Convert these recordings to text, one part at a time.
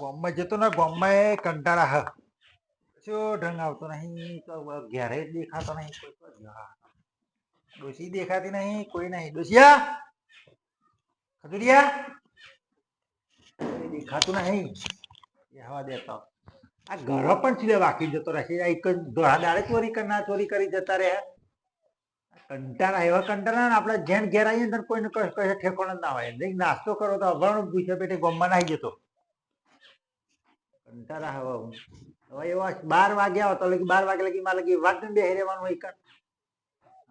ગોમમાં જતો ને ગામમાં એ કંટાળા હ. શું ઢંગ આવતો નહીં, તો ઘેરે દેખાતો નહીં જા. દેખાતી નહીં, કોઈ નહીં. ડોસિયા ખજુરિયા દેખાતું નહીં. હવા દેતો આ ઘર પણ છે બાકી જતો રહેશે. એક જ ધોળા દાડે ચોરી કરનાર ચોરી કરી જતા રહે કંટાળા, એવા કંટાળા ને આપણે જેન ઘેર આવીએ ને કોઈને કશે ઠેકોણ જ ના હોય. નહીં નાસ્તો કરો તો અભણ પૂછે, પેટે ગોમમાં નાહી જતો. કંટાળા હવે હું. હવે એવા બાર વાગ્યા હોય તો લગી બાર વાગે લગી મારે લગી વાત બે રહેવાનું હોય કર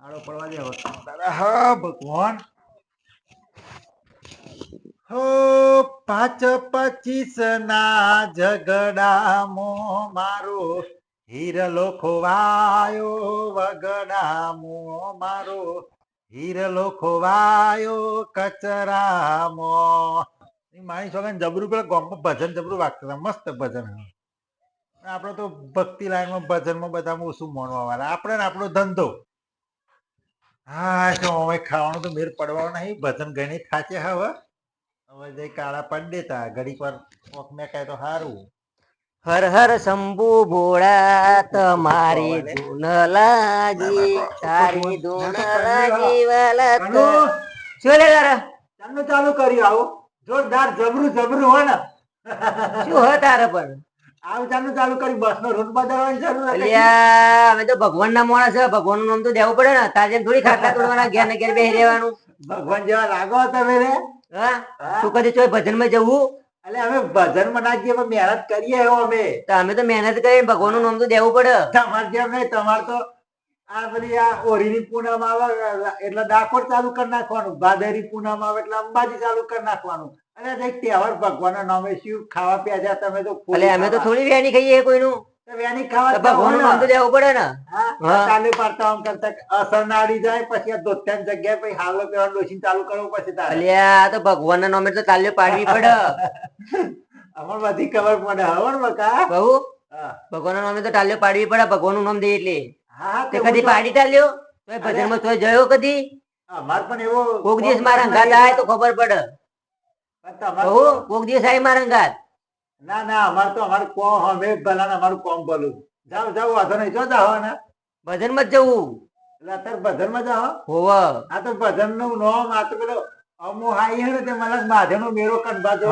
આડો પડવા દે હવે. કંટાળા હ ભગવાન. હો, પાંચ પચીસ ના ઝગડામો મારો હીરલો ખોવાયો વગડામો મારો હીરલો ખોવાયો કચરામો મારી છોકરા જબરું પેલા ગામમાં ભજન જબરું વાગતા મસ્ત ભજન. આપણે તો ભક્તિ લાઈનમાં ભજનમાં બધામાં ઓછું મોણવા વાળા. આપણે ને આપણો ધંધો. હા તો હવે ખાવાનું તો મેર પડવાનો નહીં, ભજન ઘણી થાચે હવે. હવે જે કાળા પડી દેતા ઘડીક વાર કોક મેં કહે તો સારું હર હર શંભુ ભોળા તમારી ધૂન લાગી તારી ધૂન લાગી વાલા તો શું તારે? ચાલુ ચાલુ કર્યું આવું. જોરદાર જબરું જબરું હોય ને. શું હોય તારે પણ? આવું ચાલુ ચાલુ કરી. બસ નો રૂટ બદલવાની જરૂર નથી. અમે તો ભગવાન ના માણસ છે. ભગવાનનું નામ તો દેવું પડે ને. તારે થોડી ખાટલા તોડવાના ઘેર ને ઘેર બેસી રહેવાનું. ભગવાન જેવા લાગો તમે રે હા? તું કદી ચોય ભજનમાં જવું? એટલે અમે ભજનમાં પણ મહેનત કરીએ એવો અમે. તો મહેનત કરી ભગવાનનું નામ તો દેવું પડે. તમારે જેમ નહીં તમારે તો આ બધી આ ઓરીની પૂનમ આવે એટલે ડાકોર ચાલુ કરી નાખવાનું ભાદરી પૂનમ આવે એટલે અંબાજી ચાલુ કરી નાખવાનું. અને તહેવાર ભગવાન નામે શિવ ખાવા પીવા તમે તો અમે તો થોડી વેણી ખાઈએ કોઈનું. ભગવાનનું. તો તો નામે તો તાલ્યો પાડવી પડે. અમર બધી ખબર પડે હવર બકા. બહુ? ભગવાન ના નામે તો તાલ્યો પાડવી પડે ભગવાનનું નામ દે એટલે. હા તે તે કદી તો- પાડી તાલ્યો તોય ભજનમાં તોય જયો કદી? અમાર પણ એવો કોક દિવસ મારા અંગાત આવે તો ખબર પડે. તો- કોક દિવસ આવી મારા અંગાત. ના ના અમારે તો અમારું કોમ અમે ભલા ને અમારું કોમ ભલું. જાઓ જાઓ વાંધો નહીં. જો જાઓ ને ભજનમાં જવું. એટલે અત્યારે ભજનમાં જાઓ? હોવ. આ તો ભજનનું નોમ આ તો પેલો અમો હાઈ હે તે મલક માધે નો મેરો કનબા જો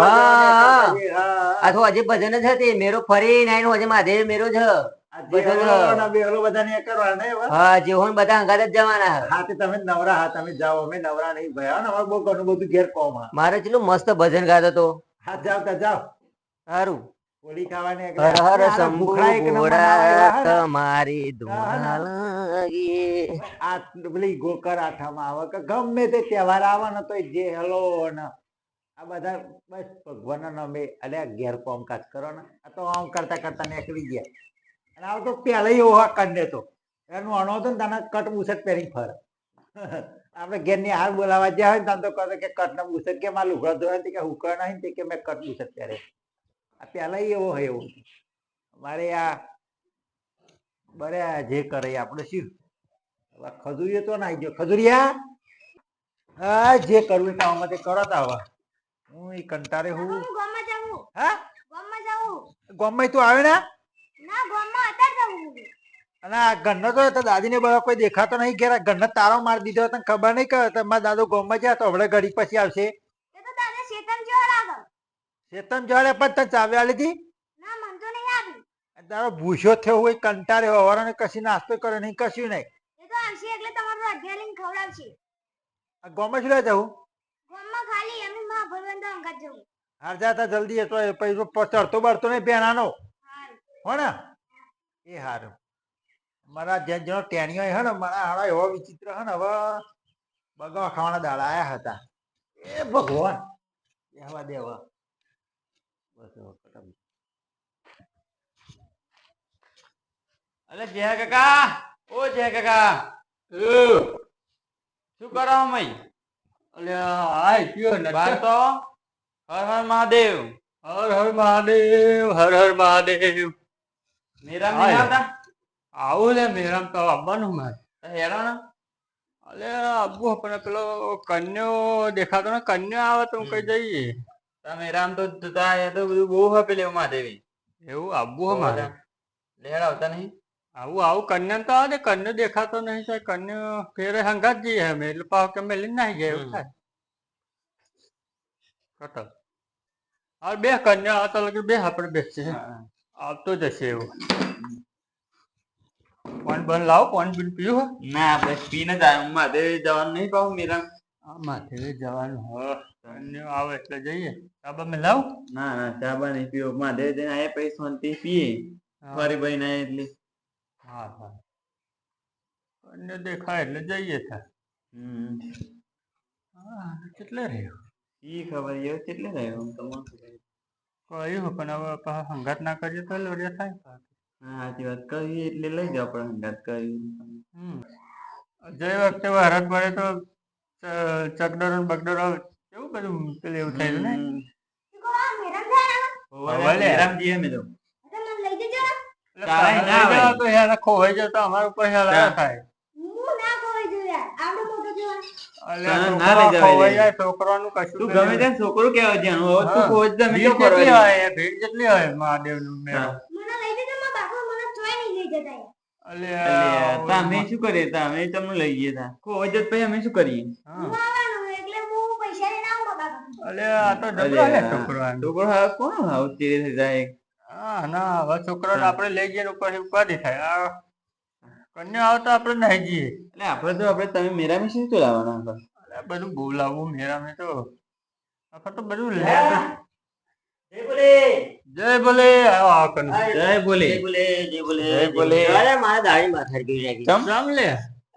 આ તો આજે ભજન જ હતી મેરો ફરી નાઈ નો આજે માધે મેરો જ હ. જે હોય બધા અંગાત જ જવાના. હ. તે તમે નવરા હા તમે જાઓ અમે નવરા નહીં. ભયા ને અમારે બહુ ઘણું બધું ઘેર કોમ મારે ચેલું મસ્ત ભજન ગાતો તો. હા જાવ તા જાઓ. સારું. હર હર શંભુ ભૂખડા એક નંબરના ભોળા આવેલા હે ને. તમારી ધૂન લાગી. આ પેલી ગોકર આઠામાં આવે કે ગમે તે તહેવાર આવે ને તો જે હેલો ને આ બધા બસ ભગવાનના નામે આ ઘેર કામકાજ કરો ને. આ તો આમ કરતા કરતા નીકળી ગયા. અને આ તો પહેલા એવો હા કંડે તો. એનું અણો હતો ને તને કટ બુસટ પહેરી ફર. આપણે ઘેરની હાર બોલાવા જ્યાં હોય ને તને તો કહે કે કટ ને બુસટ કે મારા લુગડા ધોયા કે હુકર નહીં કે મેં કટ બુસટ પહેરે આ પહેલા એવો હોય એવું. મારે આ બરે જે કરે આપણે શું ખજૂરીઓ તો ના ગયો. ખજૂરિયા? હા જે કરવું તો આમાં તે કરો તા હવે હું એ કંટાળે હું. ગામમાં જાઉં. હા? ગામમાં જાઉં. ગામમાં તું આવે ને? ના ગામમાં અત્યારે જાઉં અને આ ગન્નો તો તો દાદીને બધા કોઈ દેખાતો નહીં. ઘેર આ તારો મારી દીધો તને ખબર નહીં કે તમારા દાદો ગામમાં જ્યાં તો હવે ઘડી પછી આવશે એ તો તારે શેતન જેવા લાગે ચેતન જોડે પણ તને ચાવી આલી હતી ના મન તો નહીં આવી. તારો ભૂસો થયો હોય કંટાળે હવારાને કશી નાસ્તો કરે નહીં કશું નહીં. એ તો આવશે એટલે તમારું ખવડાવશે. આ ગામમાં શું જવું ગામમાં ખાલી એમની માં ભરવાન અંગાત જવું. હાર જાતા જલ્દી તો પૈસો ચડતો બળતો નહીં હારું. હો ને? એ હારું. મારા જે જણો ટેણીઓ હે ને મારા એવો વિચિત્ર હે ને હવે બગવા ખાવાના દાડા આયા હતા. એ ભગવાન એ હવા દે હવે બસ હવે કટાવી. અલે જય કાકા. ઓ જય કાકા. શું કરો મય? અલે આય કયો ને બાર તો? હર હર મહાદેવ. હર હર મહાદેવ હર હર મહાદેવ. મેરામ. નહીં આવતા? આવું ને મેરામ તો આવવાનું મારે. હેડો ને અલે આબુ પણ પેલો કન્યો દેખાતો ને કન્યો આવે તો હું કઈ જઈએ. તમે રામ તો એ તો બધું બહુ હપે લેવું મહાદેવી એવું? આવવું હે મારે? લેડ આવતા નહીં? આવું આવું કન્યા તો આવે કન્યા દેખાતો નહીં સાહેબ કન્યા ફેરે હંગાત જઈએ અમે એટલે પાવ કે મેલી નાહી ગયા એવું થાય. કટલ. હા બે કન્યા આવતા લગે બે આપણે બેસશે આવતો જશે એવું. પાણી બંધ લાવો પાણી બિન પીવું ના બસ પીને જ આવ્યો જવાનું નહીં પાછું મીરા આ જવાનું. હ. આવે એટલે જઈએ. ચાબા મેં લાવ? ના ના ચા બા નહીં પીવો. મહાદેવ આ પૈસો ને તે પીએ. ફરી ભાઈ ના એટલે. હા હા. અન્ય દેખાય એટલે જઈએ હમ. હા કેટલે રહ્યો? ઈ ખબર એવું કેટલે રહ્યો તમારે કહ્યું પણ હવે હંગાત ના કરીએ તો લોડિયા થાય હા સાચી વાત. કરીએ એટલે લઈ જાવ પણ સંગાત કરી હમ. જે વખતે ભારત પડે તો ચ- ચકડોળ કેવું બધું પેલું એવું થાય છે ને? શું. રામજી અમે તો તો મને લઈ જજો. ને લઈ તો યાર ખોવાઈ તો અમારા થાય. જાય છોકરાનું કશું તું પેલું- ગમે ત્યાં છોકરું કેવા જાણું હવે તું હા. ખોજ તમે શું હોય હોય શું કરીએ અમે તમને લઈ ગયા તા. ખોવાઈ જત પછી અમે શું કરીએ હા. હું આવવાનું એટલે હું પૈસા લઈને મારા અલ્યા, આ તો ડબલા લે અલ્યા, છોકરો. છોકરો હવે કોણ હાવ ચીરી થઈ જાય? હા ના હવે છોકરાને આપણે લઈ જઈને ઉપર ઉપાધિ થાય. આ કન્યા આવે તો આપણે નહીં જઈએ. એટલે આપણે તો આપણે તમે મેરામી શું ચલાવવાના આપણે? અલે બધું બોલાવું મેરા મે તો. આખા તો બધું લે જય ભલે આવો આ કન જય બોલે જય બોલે. જય બોલે જય બોલે. અરે મારા દાડી માથાર ગઈ રાખી? જામ લે?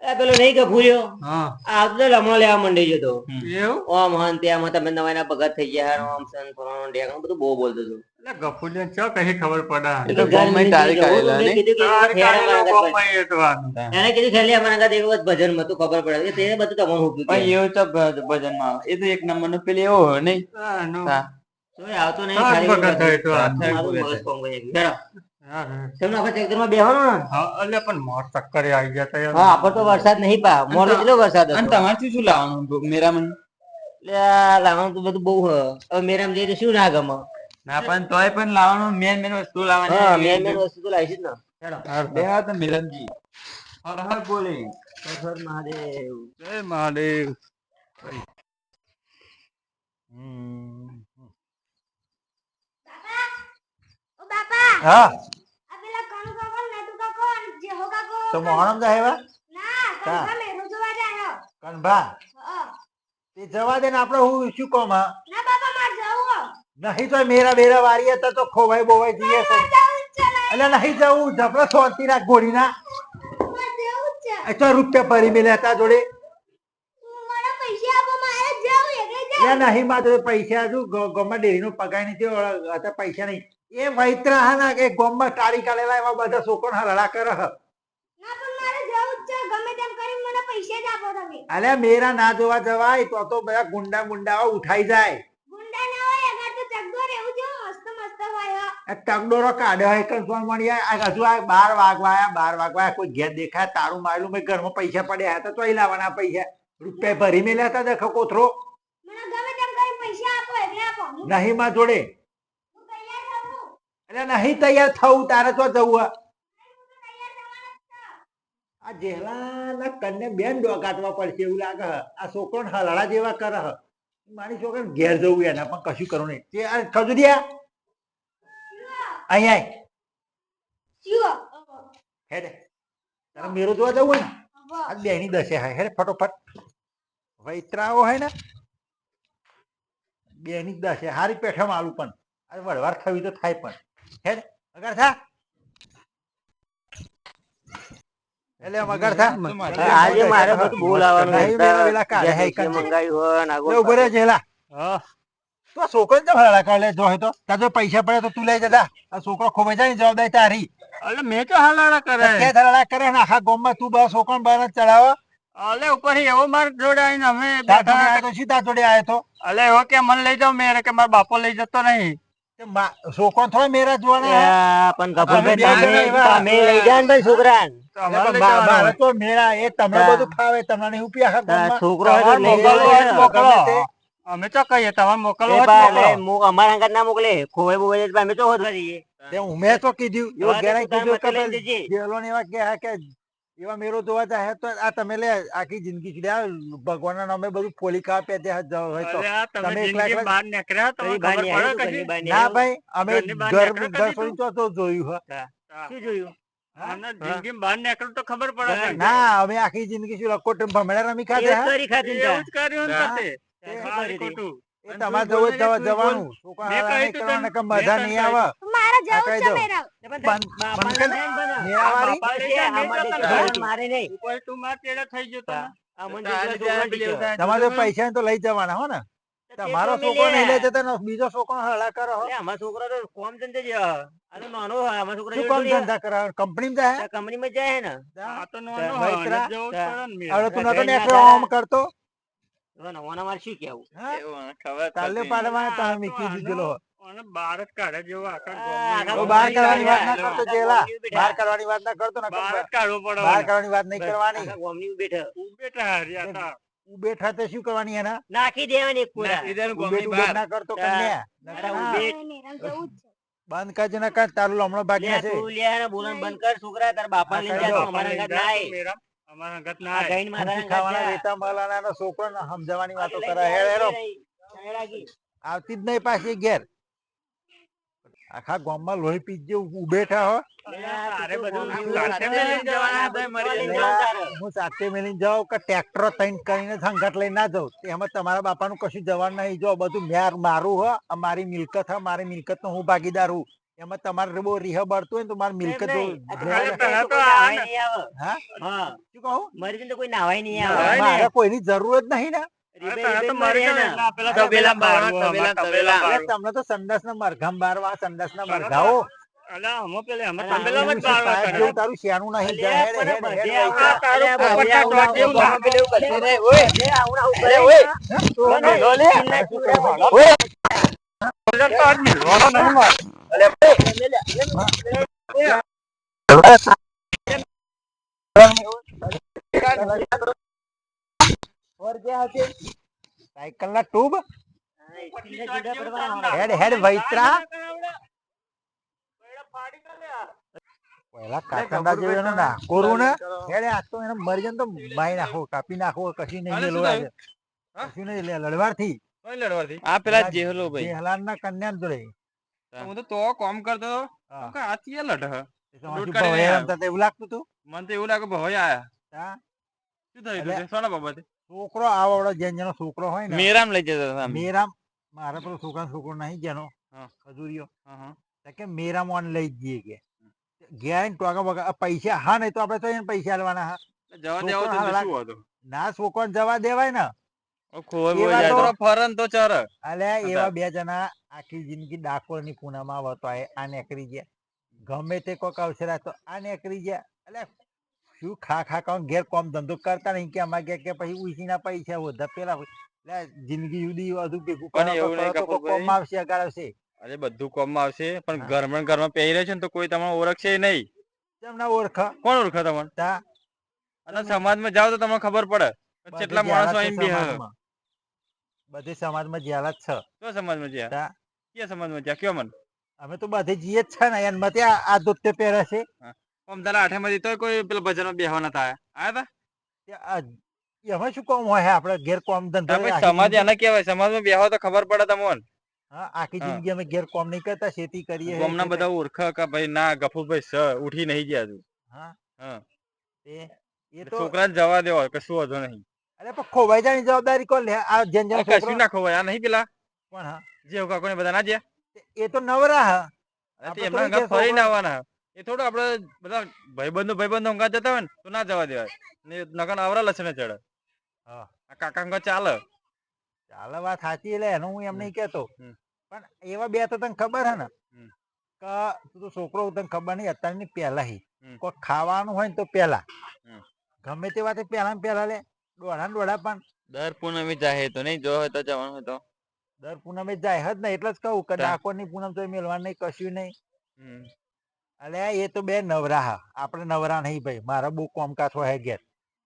પેલો નહીં હા. આ તો લમણો લેવા માંડી જતો ઓમ હન ત્યાં તમે નવાઈના ભગત થઈ ગયા હારો ઓમ સન ફલાણો ઢેકાણો બધું બહુ બોલતો હતો. એટલે ચો કઈ ખબર પડે? તો ગમે મેં કે તારે. એને કીધું ખેલી અમારા એક વખત ભજનમાં ખબર પડે. તે બધું તમને હું પણ એવું તો ભ- ભજનમાં આવે. એ તો એક નંબર નો પેલી એવો હોય નહીં? આવતો નહીં ખાલી ભગત હોય તો આ. મારું મગજ કોમ કરી હા, હા. તમને બેહવાનું ને. હા, અલ્યા પણ મોર ચક્કરે આવી ગયા યાર. હા આપણે તો વરસાદ નહીં પા. મોડો કેટલો વરસાદ હતો? તમારે શું શું લાવવાનું મેરામાં એટલે લાવવાનું તો બધું બહુ હ. હવે મેરામ શું ના ગમે ના પણ તોય પણ લાવવાનું મેન મેન વસ્તુ હા મેન મેન વસ્તુ તો લાવીશ ને. હર હર બોલે. હર મહાદેવ. જય મહાદેવ. ઓ બાપા. હા આ પેલા કણુ કાકો ને નટુ કાકો અને જેહો કાકો તો મોહણમ જાય એવા ના હા. જોવા જાય કનભા. તે જવા દે ને આપણે હું શું કહું માં? ના બાપા માર જવું. નહીં તો મેરા બેરા વારી હતા તો ખોવાઈ બોવાઈ જઈએ. એટલે નહીં જવું જબરો શાંતિ રાખ ગોળીના. તો રૂપિયા ભરી મેલ્યા હતા જોડે. નહીં માં જોડે પૈસા શું ગોમાં ડેરીનો પગાર નથી હતા પૈસા નહીં. એ વૈત્રા હા ના કે ગોમમાં ટાળી કાઢેલા એવા બધા છોકરો હરડા કરે હ ના પણ મારે જવું જ છે ગમે તેમ કરીને મને પૈસા જ આપો તમે અલ્યા મેરા ના જોવા જવાય તો તો બધા ગુંડા ગુંડા ઉઠાઈ જાય. ગુંડા ના હોય અગર તો ચકદોર એવું જો મસ્ત મસ્ત હોય આ તગડોરો કાઢ્યો હોય કંસોણ મળી આ હજુ આ બાર વાગવા આયા બાર વાગવાયા કોઈ ઘેર દેખાય તારું મારેલું મેં ઘરમાં પૈસા પડ્યા હતા તો લાવવાના પૈસા. રૂપિયા ભરી મેલ્યા હતા દેખો કોથરો. નહીં માં જોડે. એટલે નહીં તૈયાર થવું તારે તો જવું હે. હું તો તૈયાર થવાનો જ છું. આ જેલાના કન્ને બેન ડોકાટવા પડશે એવું લાગે આ છોકરો હલાડા જેવા કરે હે. મારી છોકરા ઘેર જવું એના પણ કશું કરવું નહીં. તે આ ખજુરિયા અહીંયા? હેડે. તારે મેરો જોવા જવું હોય ને? આ બેની દશે હાય. હેડે ફટોફટ. વૈતરાઓ હોય ને? બેની દશે હારી પેઠા માલું પણ. આ વળવાર થવી તો થાય પણ. હેડે. અગર થા. એટલે મગર થા. આજે મારે બધું બોલાવાનું નહીં મેલા વેલા કાઢે હે જે મંગાવ્યું હોય ને ઊભો રહે જેલા હા. તો છોકરો ને હળા કાઢે જો હોય તો. તાર પૈસા પડે તો તું લઈ જતા આ છોકરો ખોવાઈ જાય ને જવાબદારી તારી. અલે મેં તો હલાડા કરે. કે હલાડા કરે ને આખા ગામમાં તું બસ છોકરો બહાર ચડાવો. અલે ઉપર એવો માર જોડે આવીને અમે બેઠા તો સીધા જોડે આવ્યો તો? અલે એવો કે મને લઈ જાઓ મેરે કે મારા બાપો લઈ જતો નહીં. મા- છોકરો થોડો મેરા જોવાના પણ તમે લઈ ભાઈ તો મારે એ તમને બધું ફાવે તમને નહીં. છોકરો. મોકલો. અમે તો કહીએ તમારે મોકલવો. અમારા અંગાત ના મોકલે ખોવાઈ બોવાઈ અમે તો હોત તે મેં તો કીધું કે. જેલો ને એવા કે એવા મેરો જોવા જાય તો આ તમે લે આખી જિંદગી આ ભગવાનના નામે બધું પોલી ખાવા પે ત્યાં હોય તો. તમે તમે એકલા નીકળ્યા તો ખબર પડે કશી? ના ભાઈ અમે ઘર કદી તો? તો જોયું હા. શું જોયું? જિંદગી બહાર નીકળું તો ખબર પડે ના અમે આખી જિંદગી શું લકોટ ભમણા રમી ખાધા કરી ખાધું એવું જ કર્યું ને તમારે જવું. જવાનું. છોકરા મજા નહીં. આવે. મારે જવું છે કર. ને. જતો નહીં. ઉપર થઈ ગયો તમારે પૈસા તો લઈ જવાના હો ને. તમારો છોકરો નહીં લઈ મિલ્યા. બીજો છોકરો હળા કરો અમારો છોકરો તો કોમ ધંધે જ અરે નાનો હોય અમારો છોકરો શું કોમ. ધંધા કરાવે કંપનીમાં જાય? કંપનીમાં જાય ને. આ તો નાનો હોય, જવું પડે ને હવે તું નતો ઘરના ઓમ કરતો? નાના મારે શું કેવું ખબર જ પાડવા તમે તો મીકી દીધેલો આને બહાર જ કાઢે જેવો આખા કરવાની વાત ના કરતો જેલા. ગામની કરવાની વાત ના કરતો ને બહાર કાઢવો પડે બહાર કરવાની વાત નહીં કરવાની. આખા બેઠા. ઉભેટા હાર્યા તા. તો શું કરવાની એના? નાખી દેવાની એક કુડા. ઈધર ઉભેટ ગોમની ઉભેટ બહાર. ના કરતો કન્યા. નકરા નકર ઉભેટ. મેરાવ જવું જ છે. બંધ કરજો ના કર તારું લમણો બાકી છે? તું લે ને બંધ કર છોકરા તાર બાપા આ જા અમારા અંગાત ના આય. અમારા અંગાત ના આય. ગાયને માથાના ખાવાના રેતા મલાના છોકરો ને સમજાવવાની વાતો કરે હેડો. આવતી જ નહીં પાછી ઘેર. આખા ગામમાં લોહી પીજે ઉભેઠા હો. હું સાથે મેલીને જાઉં કે ટ્રેક્ટર તૈન કરીને સંઘટ લઈને ના જાઉં. એમાં તમારા બાપાનું કશું જવાનું નહીં. જો બધું મેર મારું હો મારી મિલકત હે મારી મિલકત નો હું ભાગીદાર હું. એમાં તમારે બહુ રીહ બળતું હોય ને તો મારી મિલકત. શું કહું? કોઈની જરૂર જ નહીં ને. તમને તો સંદાસ ના મરઘામ બારવા સંદાસ ના મરઘાઓ. તારું શિયાળું નહીં અલે, જા, હેડ, પણ હેડ, બધે હેડ, આવું હેડ. તારું અરે, પોપટના બધે આવું ટોચ જેવું આવું પેલું બધે કશું નહીં. ઓય, બધે આવું આવું અરે, કરે. ઓય. તો મને લો લે. ચીલના ચીવડા બધે. ઓય. પેલો તો આજ મિલવાનો નહીં મારે. સાયકલ ના ટ્યુબ. હેડ હેડ વૈતરા પેલા ફાડી તો લે આ. પહેલા કાકંડા જેવો એનું ના કોરું ને હેડે આ તો એને મરી જાય તો મારી નાખો કાપી નાખો કશી નહીં. હા? કશું નહીં લે લડવારથી કોઈ લડવાથી આ પેલા જેહલો ભાઈ જેહલાન ના કન્યા જોડે હું તો તો કોમ કરતો તો હા. કે આ ચિયા લડે હતા એવું લાગતું તું મને તો એવું લાગે ભવાઈ આયા હા? શું થયું હતું? સોના બાબતે છોકરો આવડો જેન જેનો છોકરો હોય ને મેરામ લઈ જતા હતા મેરામ મારે પેલો છોકરા છોકરો નહીં જેનો હા. ખજૂરીયો. હા, હા. તો કે મેરામ ઓન લઈ જઈએ કે. ગયા ને ટોકા બકા પૈસા હા નહીં તો આપણે તો એને પૈસા લેવાના હા. જવા દેવા તો શું હતું ના છોકરો જવા દેવાય ને. ફરન તો ચર. અલ્યા એવા બે જણા આખી જિંદગી ડાકોરની પૂનામાં આવતો આ આ નેકરી ગયા. ગમે તે કોક અવસર તો આ નેકરી ગયા. અલ્યા શું ખા ખા કાં ઘેર કોમ ધંધો કરતા નહીં કે અમારે કે કે પછી ઉસીના પૈસા વધા પેલા અલ્યા જિંદગી જુદી વધુ ભેગું પણ એવું નહીં. કોમમાં આવશે આગળ આવશે. અરે બધું કોમ આવશે પણ ઘરમાં ઘરમાં પહેરી રહ્યો છે ને તો કોઈ તમને ઓળખશે નહીં. કેમ ના ઓળખ? કોણ ઓળખે તમને? તા. અને સમાજમાં જાવ તો તમને ખબર પડે કેટલા બધે માણસો અહીં બે. બધે સમાજમાં જ્યાલા જ છે. કયો સમાજમાં જ્યા? તા. કયા સમાજમાં જ્યા? કયો મન? અમે તો બધે જીએ જ છે ને એન મતે આ આ પહેરે છે. આમ તારા આઠેમાંથી તો કોઈ પેલા ભજનમાં બેહવા નતા આયા હતા એમાં શું કોમ હોય આપણે ઘેર કોમ ધંધા સમાજ એને કહેવાય સમાજમાં બેહવા તો ખબર પડે તમને. આખી જિંદગી અમે ઘેર કોમ નહીં કરતા ખેતી કરીએ ગામના બધા ઓળખા કે ભાઈ ના ગફુભાઈ સ ઉઠી નહીં ગયા તું. હા. એ તો છોકરાને જવા દેવો કશું વાંધો નહીં. અરે પણ ખોવાઈ જવાની જવાબદારી કોણ લે? આ જેન જેન કશું ના ખોવાય આ નહીં પેલા. કોણ હા? જે હોકા કોને બધા ના જ્યાં એ તો નવરા હા. એમના ફરી ઘેર આવવાના. એ થોડું આપડે બધા ભાઈબંધો ભાઈબંધો અંગા જતા હોય ને તો ના જવા દેવાય. ને નકર આવરા લસણે ચડે. હા. આ કાકા અંગા ચાલે. ચાલે વાત સાચી એટલે એનું હું એમ નહીં કેતો. પણ એવા બે તો તને ખબર હે ને કે તું છોકરો તને ખબર નહીં અત્યારની પહેલા હી. કોઈ ખાવાનું હોય ને તો પહેલા. ગમે તે વાતે પહેલા ને પહેલા લે. દોડા ને દોડા પણ. દર પૂનમે જાય તો નહીં જો હોય તો જવાનું હોય તો. દર પૂનમે જાય જ ને એટલે જ કહું કે ડાકોરની પૂનમ તો મેળવાનું નહીં કશું નહીં. અલે એ તો બે નવરા હા. આપણે નવરા નહીં ભાઈ. મારા બહુ કોમકાજ હોય ઘેર.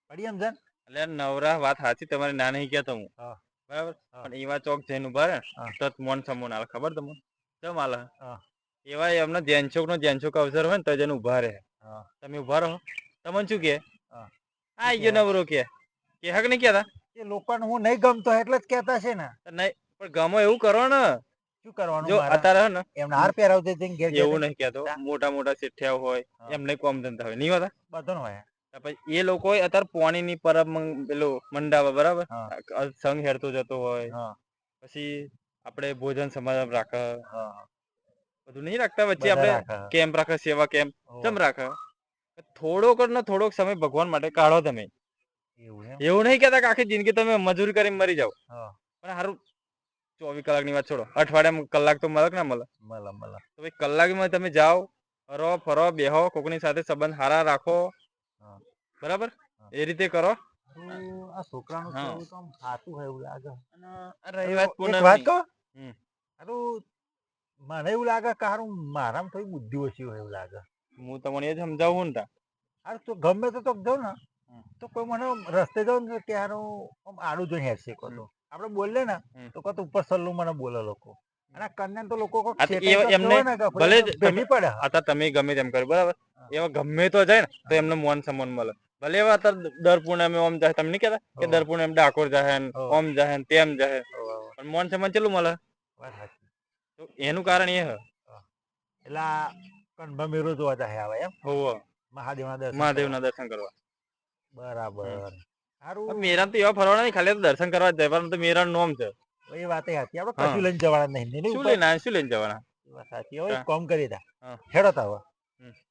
પડી સમજણ એટલે નવરા વાત સાચી તમારી ના નહીં કહેતો હું. બરાબર. પણ એવા ચોક જઈને ઊભા રહે. તો મોન સમોન આલે ખબર તમને? કેમ આલે. એવા એમને ધ્યાનચોક નો ધ્યાનચોક અવસર હોય ને તો જઈને ઊભા રહે. હા. તમે ઊભા રહો. તમને શું કે? હા. આઈ ગયો નવરો કે. કે હક નહીં કેતા એ લોકોને હું નહીં ગમતો એટલે જ કહેતા છે ને. નહીં પણ ગમો એવું કરો ને. શું કરવાનું જો અત્યારે હે ને એમને હાર પહેરાવજે જઈને ઘેર ઘેર એવું નહીં કેતો મોટા મોટા શેઠિયા હોય એમને કોમ ધંધા હોય. નહીં હોતા બધાનું હોય. પછી એ લોકો અત્યારે પોણી ની પરબ પેલું મંડાવે બરાબર? સંઘ હેરતો જતો હોય. પછી આપણે ભોજન સમારંભ રાખે. બધું નહીં રાખતા? વચ્ચે આપણે કેમ્પ રાખે સેવા કેમ્પ. કેમ રાખે? થોડોક ને થોડોક સમય ભગવાન માટે કાઢો તમે. એવું નહીં કેતા કે આખી જિંદગી તમે મજૂરી કરીને મરી જાઓ. પણ સારું ચોવીસ કલાકની વાત છોડો. અઠવાડિયામાં કલાક તો મળે કે ના મળે? મળે મળે. તો ભાઈ કલાકમાં તમે જાઓ ફરો ફરો બેહો કોકની સાથે સંબંધ સારા રાખો. બરાબર? એ રીતે કરો. આ છોકરાનું. કેવું તો સાચું હોય એવું લાગે. અને રહી વાત એક વાત કહું? હારું, મને એવું લાગે કે હારું મારામાં થોડી બુદ્ધિ ઓછી હોય એવું લાગે. હું તમને એ જ સમજાવું ને તા. હારું તો ગમે તો તો જાઉં ને. તો કોઈ મને રસ્તે જાઉં ને કે હારું આમ આડું જોઈને હેરશે કો તો. આપણે બોલે ને તો કહો ઉપર સલ્લું મને બોલે લોકો. અને કન્યા તો લોકો તો તો એમને ભલે ગમી પડે અત્યારે તમે ગમે તેમ કર્યું બરાબર? એવા ગમે તો જાય ને તો એમને મોન સન્માન મળે. ભલે એવા અત્યારે દર પૂર્ણિમે ઓમ જાય તમે નહીં કહેતા કે હોવે. દર પૂર્ણિમે ડાકોર જાય ઓમ જાય તેમ જાય હોવે, હોવે. પણ મોન સન્માન ચેટલું મળે? તો એનું કારણ એ હે. એટલે આ કનભા મેરો જોવા જાય આવે એમ? હોવ. મહાદેવના દર્શન મહાદેવના દર્શન કરવા. બરાબર. સારું મેરા તો એવા ફરવાના નહીં ખાલી દર્શન કરવા જાય પરંતુ મેરાન નોમ છે. એ વાત હતી આપણે કશું લઈને જવાના નહીં શું લઈને? શું લઈને જવાના? સાચી. હવે કોમ કરી દા. હેડો તો હવે.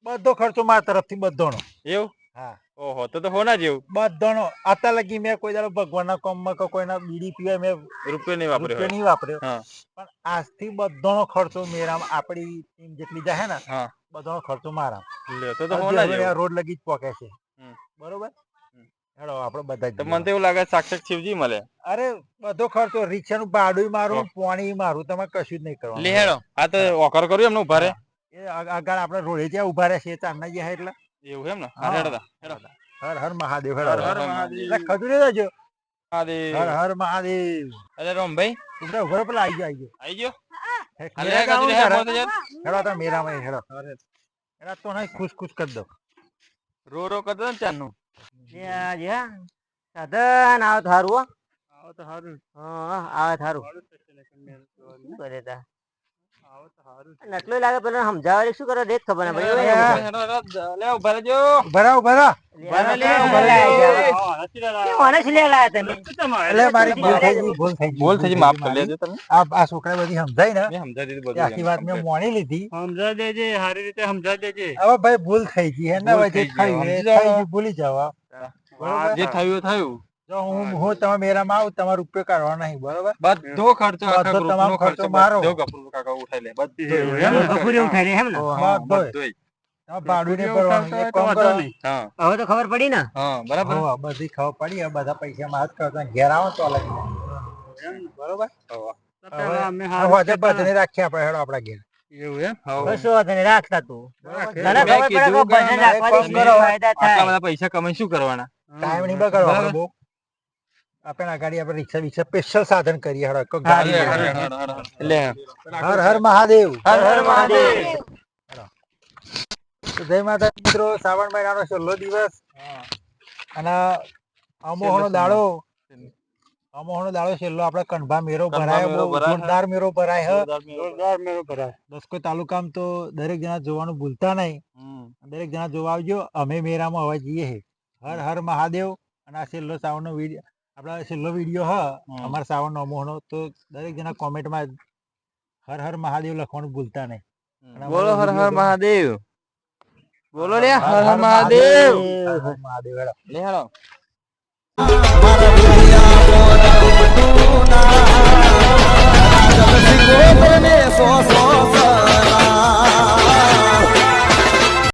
બધો ખર્ચો મારા તરફથી બધોનો. એવું? હા. ઓહો તો તો હોના જેવું બધોનો. અત્યાર લગી મેં કોઈ દાડો ભગવાનના કોમમાં કે કોઈના બીડી પીવાય મેં રૂપિયો નહીં વાપર્યો રૂપિયો નહીં વાપર્યો. પણ આજથી બધોનો ખર્ચો મેરામાં આપણી ટીમ જેટલી જાય ને બધોનો ખર્ચો મારા લ્યો, તો તો હોના જેવું રોડ લગી જ પોકે છે. બરોબર. હેડો આપણે બધા તો મને તો એવું લાગે સાક્ષાત શિવજી મળે. અરે બધો ખર્ચો રિક્ષા નું ભાડું મારું પાણી મારું તમે કશું જ નહીં કરવાનું. લે હેડો આ તો ઓકર કર્યું એમને ઊભા રે. એ આગળ આપણે રોડે જ્યાં ઊભા રહે છે ચાંદના જ્યાં એટલે. એવું એમ ને? હેડો હર હર મહાદેવ હર હર મહાદેવ. ખજૂરી લેજો મહાદેવ. હર હર મહાદેવ. અરે રોમભાઈ. ઉભરા ઉપર પેલા આવી ગયો આવી ગયો. હેડો તમે મેરામાં હેડો. હેડો તો નહીં ખુશ ખુશ કરી દો. રો રો કરતો ને ચારનું જ્યાં જ્યાં સાધન આવ તો હારું હો. આવો તો સારું હા આવે સારું શું કરે તા? સારું નકલો લાગે પેલો સમજાવે શું કરો રેત ખબર ના પડી. લે ઊભા રહેજો. ઉભરા મારી. ભૂલ થઈ ગઈ ભૂલ થઈ ગઈ બોલ થઈ માફ કરી મારી. લેજો તમે. આ આ છોકરા બધી સમજાય ને? મેં સમજાવી દીધું એ બધું આખી વાત મેં મોણી લીધી. સમજાવી દેજે સારી રીતે સમજાવી દેજે. ભાઈ ભૂલ થઈ ગઈ એને ભૂલ વચ્ચે થઈ ગઈ, થયું એ સમજી જાઓ. થઈ ગયું, ભૂલી જવા જે થયું થયું. જો હું હું તમે મેરામાં આવું તમારો રૂપિયો કાઢવા નહીં બરોબર? બધો ખર્ચો આખા બધો તમારો ખર્ચો મારો. જો ગફુર કાકા ઉઠાઈ લે બધો એવું ઉઠાઈ લે હેમ ને ભાડું ભરવાનું. હવે તો ખબર પડી હા બરાબર. બધી ખબર પડી હવે બધા પૈસામાં હાથ કરતા ઘેર આવો તો અલગ બરોબર? તો પેલા અમે હવે સારું આજે કહેતા બધાને રાખીએ આપણે હેડો આપણા ઘેર. એવું એમ? હા. કશો વાંધો નહીં, રાખતા તું. તને ખબર પડે કે કીધું કે ભજન અમે રાખવાથી એક કામ શું કરો. ફાયદા થાય. પૈસા કમાઈ શું કરવાના? ટાઈમ નહીં બગાડો આપણે બહુ આપણે ગાડી આપણે રિક્ષા બિક્ષા સ્પેશિયલ સાધન કરીએ હર ગાડી નહીં. હારું, હારું, મહાદેવ. હર હર મહાદેવ. જય માતા મિત્રો. શ્રાવણ મહિનાનો છેલ્લો દિવસ. અને અમોહનો દાડો. અમોહનો દાડો છેલ્લો આપણે કણભા મેરો ભરાયો ભરાય મેળો ભરાય હે. જોરદાર મેરો ભરાય. જોરદાર મેળો ભરાય. દસકો તાલુકામાં તો દરેક જણા જોવાનું ભૂલતા નહીં. દરેક જણા જોવા આવજો. અમે મેરામાં હવે જઈએ હે. હર હર મહાદેવ. અને આ છેલ્લો શ્રાવણનો વીડિયો આપણા છેલ્લો વીડિયો હ. અમારા શ્રાવણનો અમોહનો તો દરેક જણા કોમેન્ટમાં હર હર મહાદેવ લખવાનું ભૂલતા નહીં. અને બોલો હર હર મહાદેવ. બોલો લે હર હર મહાદેવ. મહાદેવ. લે હેડો. સો સો